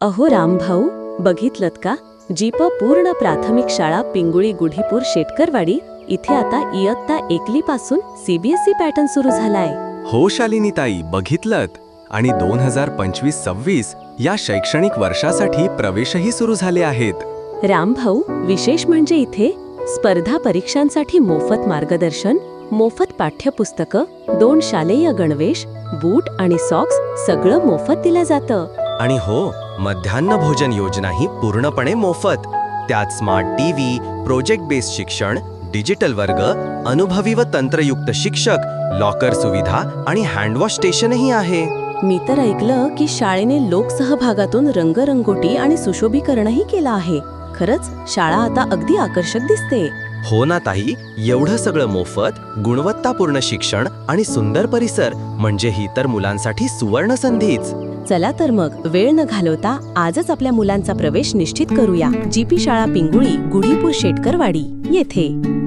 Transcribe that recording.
अहो रामभाऊ बघितलत का? जीप पूर्ण प्राथमिक शाळा पिंगुळी गुढीपूर शेटकरवाडी इथे आता इयत्ता एकली पासून सीबीएसई पॅटर्न सुरू झालाय. हो शालिनीताई बघितलत. आणि दोन हजार पंचवीस सव्वीस या शैक्षणिक वर्षासाठी प्रवेशही सुरू झाले आहेत. रामभाऊ विशेष म्हणजे इथे स्पर्धा परीक्षांसाठी मोफत मार्गदर्शन मोफत पाठ्यपुस्तकं दोन शालेय गणवेश बूट आणि सॉक्स सगळं मोफत दिलं जातं. आणि हो मध्यान्ह भोजन योजनाही पूर्णपणे मोफत. त्यात स्मार्ट टीव्ही प्रोजेक्ट बेस्ड शिक्षण डिजिटल वर्ग अनुभवी व तंत्रयुक्त शिक्षक लॉकर सुविधा आणि हँडवॉश स्टेशनही आहे. मी तर ऐकलं की शाळेने लोकसहभागातून रंगरंगोटी आणि सुशोभीकरणही केलं आहे. खरंच शाळा आता अगदी आकर्षक दिसते. हो ना ताई. एवढं सगळं मोफत गुणवत्तापूर्ण शिक्षण आणि सुंदर परिसर म्हणजे ही तर मुलांसाठी सुवर्ण संधीच चला तर मग वेळ न घालवता आजच आपल्या मुलांचा प्रवेश निश्चित करूया. जीपी शाळा पिंगुळी गुढीपूर शेटकरवाडी येथे.